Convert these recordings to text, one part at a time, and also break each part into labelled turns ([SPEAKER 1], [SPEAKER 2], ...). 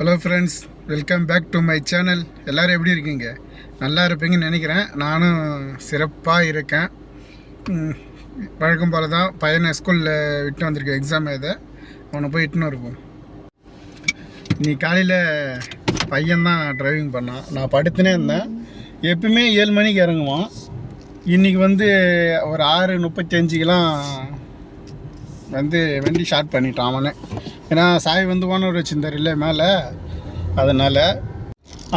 [SPEAKER 1] Hello friends welcome back to my channel எல்லோரும் எப்படி இருக்கீங்க? நல்லா இருப்பீங்கன்னு நினைக்கிறேன். நானும் சிறப்பாக இருக்கேன். வழக்கம் போல் தான் பையனை ஸ்கூலில் விட்டு வந்திருக்கேன் எக்ஸாம் எழுத அவனை போய் இட்டுன்னு இருப்போம் இன்னைக்கு காலையில் பையன் தான் பண்ணான். நான் படுத்துனே இருந்தேன். எப்பவுமே ஏழு மணிக்கு இறங்குவான். இன்றைக்கி வந்து ஒரு ஆறு முப்பத்தஞ்சுக்கெலாம் வந்து வண்டி ஷார்ட் பண்ணிட்டான் அவனே. ஏன்னா சாவி வந்து ஓனர் வச்சுருந்தார் இல்லை மேலே. அதனால்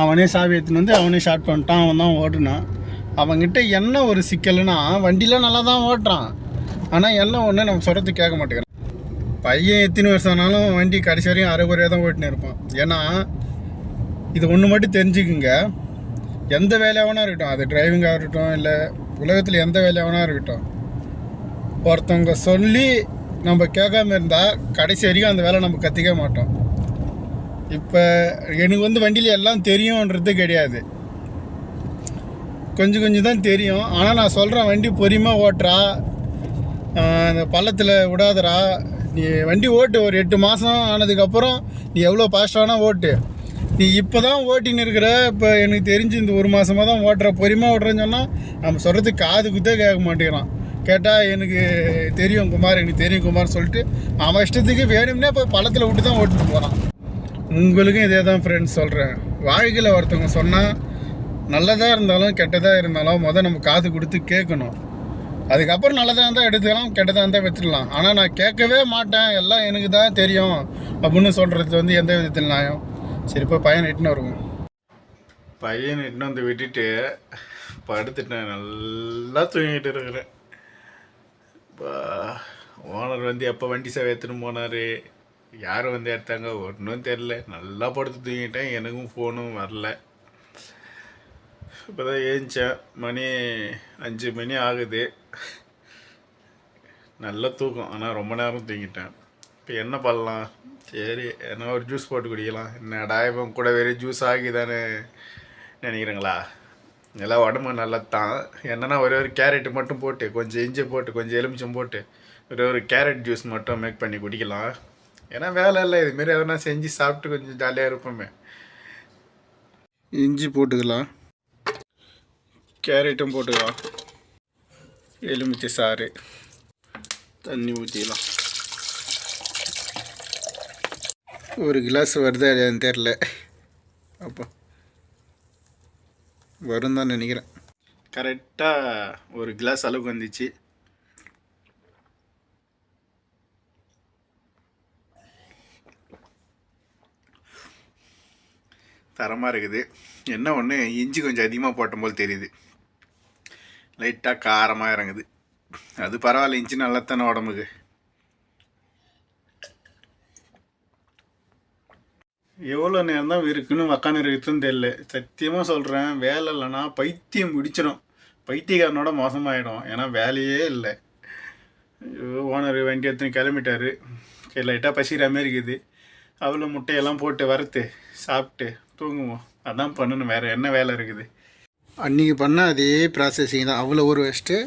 [SPEAKER 1] அவனே சாவி எடுத்துன்னு வந்து அவனே ஷார்ட் பண்ணிட்டான் அவன் தான் ஓட்டுனான் அவன்கிட்ட என்ன ஒரு சிக்கல்னா வண்டிலாம் நல்லா தான் ஓட்டுறான் ஆனால் எல்லாம் ஒன்று நம்ம சொல்கிறது கேட்க மாட்டேங்கிறான். பையன் எத்தனை வருஷம் ஆனாலும் வண்டி கடைசி வரையும் அரைகுறையாக தான் ஓட்டினு இருப்பான். ஏன்னா இது ஒன்று மட்டும் தெரிஞ்சுக்குங்க. எந்த வேலையாகனா இருக்கட்டும் அது டிரைவிங்காக இருக்கட்டும் இல்லை உலகத்தில் எந்த வேலையாகனா இருக்கட்டும். ஒருத்தவங்க சொல்லி நம்ம கேட்காம இருந்தால் கடைசி வரைக்கும் அந்த வேலை நம்ம கற்றுக்க மாட்டோம். இப்போ எனக்கு வந்து வண்டியில் எல்லாம் தெரியுன்றது கிடையாது. கொஞ்சம் கொஞ்சம் தான் தெரியும். ஆனால் நான் சொல்கிறேன் வண்டி பொறுமையாக ஓட்டுறா. அந்த பள்ளத்தில் விடாதடா. நீ வண்டி ஓட்டு. ஒரு எட்டு மாதம் ஆனதுக்கப்புறம் நீ எவ்வளோ பாஸ்டானா ஓட்டு. நீ இப்போ தான் ஓட்டின்னு இருக்கிற இப்போ எனக்கு தெரிஞ்சு இந்த ஒரு மாதமாக தான் ஓட்டுற. பொறுமையாக ஓட்டுறேன்னு சொன்னால் நம்ம சொல்கிறதுக்கு காது குத்தே கேட்க மாட்டேங்கிறான். கேட்டால் எனக்கு தெரியும் குமார் எனக்கு தெரியும் குமார் சொல்லிட்டு அவன் இஷ்டத்துக்கு வேணும்னே இப்போ பழத்தில் விட்டு தான் ஓட்டிட்டு போகிறான் உங்களுக்கும் இதே தான் ஃப்ரெண்ட்ஸ் சொல்கிறேன் வாழ்க்கையில் ஒருத்தவங்க சொன்னால் நல்லதாக இருந்தாலும் கெட்டதாக இருந்தாலும் முதல் நம்ம காது கொடுத்து கேட்கணும். அதுக்கப்புறம் நல்லதாக இருந்தால் எடுத்துக்கலாம் கெட்டதாக இருந்தால் வச்சிடலாம் ஆனால் நான் கேட்கவே மாட்டேன். எல்லாம் எனக்கு தான் தெரியும். அப்படின்னு சொல்கிறது வந்து எந்த விதத்தில் நியாயம்? சரி இப்போ பையன் இட்டுன்னு வருவோம். பையன் இட்டுன்னு வந்து விட்டுட்டு படுத்துட்டேன். நல்லா தூங்கிட்டு இருக்கிறேன். ஓனர் வந்து எப்போ வண்டி சேவை எடுத்துன்னு போனார்? யார் வந்து எடுத்தாங்க? ஒன்றும் தெரில நல்லா படுத்து தூங்கிட்டேன். எனக்கும் ஃபோனும் வரல. இப்போ தான் ஏஞ்சேன். மணி அஞ்சு மணி ஆகுது. நல்ல தூக்கம். ஆனால் ரொம்ப நேரம் தூங்கிட்டேன். இப்போ என்ன பண்ணலாம்? சரி என்ன ஒரு ஜூஸ் போட்டு குடிக்கலாம். என்னடா இவன் கூட வெறும் ஜூஸ் ஆகிதானே நினைக்கிறீங்களா? நல்லா உடம்பு நல்லது தான் என்னன்னா ஒரே ஒரு கேரட் மட்டும் போட்டு கொஞ்சம் இஞ்சி போட்டு கொஞ்சம் எலுமிச்சம் போட்டு ஒரே ஒரு கேரட் ஜூஸ் மட்டும் மேக் பண்ணி குடிக்கலாம். ஏன்னா வேலை இல்லை. இதுமாரி எதனா செஞ்சு சாப்பிட்டு கொஞ்சம் ஜாலியாக இருப்போமே. இஞ்சி போட்டுக்கலாம். கேரட்டும் போட்டுக்கலாம். எலுமிச்சை சாறு. தண்ணி ஊற்றிக்கலாம் ஒரு கிளாஸ் வருதா இல்லையான்னு தெரில அப்போ. வரும் தான் நினைக்கிறேன். கரெக்டாக ஒரு கிளாஸ் அளவுக்கு வந்துச்சு. தரமாக இருக்குது. என்ன ஒன்று இஞ்சி கொஞ்சம் அதிகமாக போட்டும் போல் தெரியுது. லைட்டாக காரமாக இறங்குது. அது பரவாயில்ல இஞ்சி நல்லத்தானே உடம்புக்கு. எவ்வளோ நேரம் தான் இருக்குன்னு உக்காந்து இருக்குதுன்னு தெரியல. சத்தியமாக சொல்கிறேன் வேலை இல்லைன்னா பைத்தியம் பிடிச்சிடும் பைத்தியக்காரனோட மோசமாயிடும். ஏன்னா வேலையே இல்லை. ஓனர் வண்டி எடுத்துன்னு கிளம்பிட்டாரு. லைட்டாக பசிக்கிற மாதிரி இருக்குது. அவ்வளோ முட்டையெல்லாம் போட்டு வறுத்து சாப்பிட்டு தூங்குவோம். அதான் பண்ணணும். வேறு என்ன வேலை இருக்குது? அன்றைக்கி பண்ண அதே ப்ராசஸிங் தான். அவ்வளோ ஊற வச்சுட்டு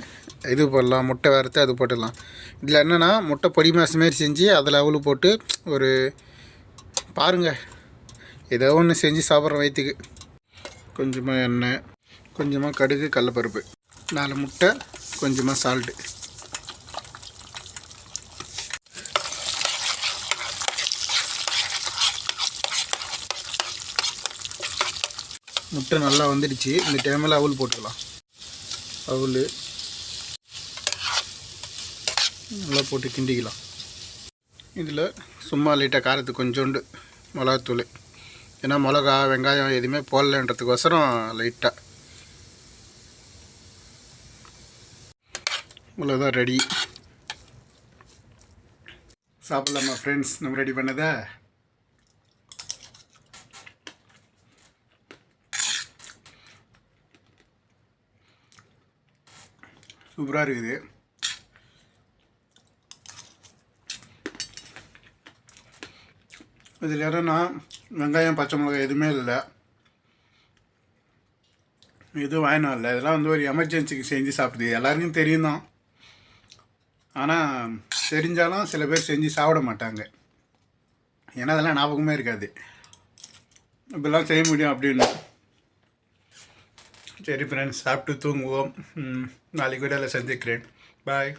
[SPEAKER 1] இது போடலாம் முட்டை வறுத்து அது போட்டுடலாம். இதில் என்னென்னா முட்டை பொடி மாசு மாரி செஞ்சு அதில் அவ்வளோ போட்டு ஒரு பாருங்கள் ஏதோ ஒன்று செஞ்சு சாப்பிட்ற வயிற்றுக்கு கொஞ்சமாக எண்ணெய் கொஞ்சமாக கடுகு கடலப்பருப்பு. நாலு முட்டை கொஞ்சமாக சால்ட்டு முட்டை நல்லா வந்துடுச்சு. இந்த டைமில் அவுல் போட்டுக்கலாம். அவுல். நல்லா போட்டு கிண்டிக்கலாம். இதில் சும்மா லைட்டாக காரத்துக்கு கொஞ்சோண்டு மிளகாத்தூள். ஏன்னா மிளகா வெங்காயம் எதுவுமே போடலன்றதுக்கோசரம் லைட்டாக இவ்வளோதான் ரெடி சாப்பிட்லாமா ஃப்ரெண்ட்ஸ் நம்ம ரெடி பண்ணதா? சூப்பராக இருக்குது. இதில் என்னன்னா வெங்காயம் பச்சை மிளகாய் எதுவுமே இல்லை. எதுவும் வாங்கினோம் இல்லை இதெல்லாம் வந்து ஒரு எமர்ஜென்சிக்கு செஞ்சு சாப்பிடுது. எல்லாருக்கும் தெரியும் தான் ஆனால் தெரிஞ்சாலும் சில பேர் செஞ்சு சாப்பிட மாட்டாங்க. ஏன்னா அதெல்லாம் ஞாபகமே இருக்காது. இப்படிலாம் செய்ய முடியும் அப்படின்னு. சரி ஃப்ரெண்ட்ஸ் சாப்பிட்டு தூங்குவோம். நாளைக்கு கூட எல்லாம் சந்திக்கிறேன். பாய்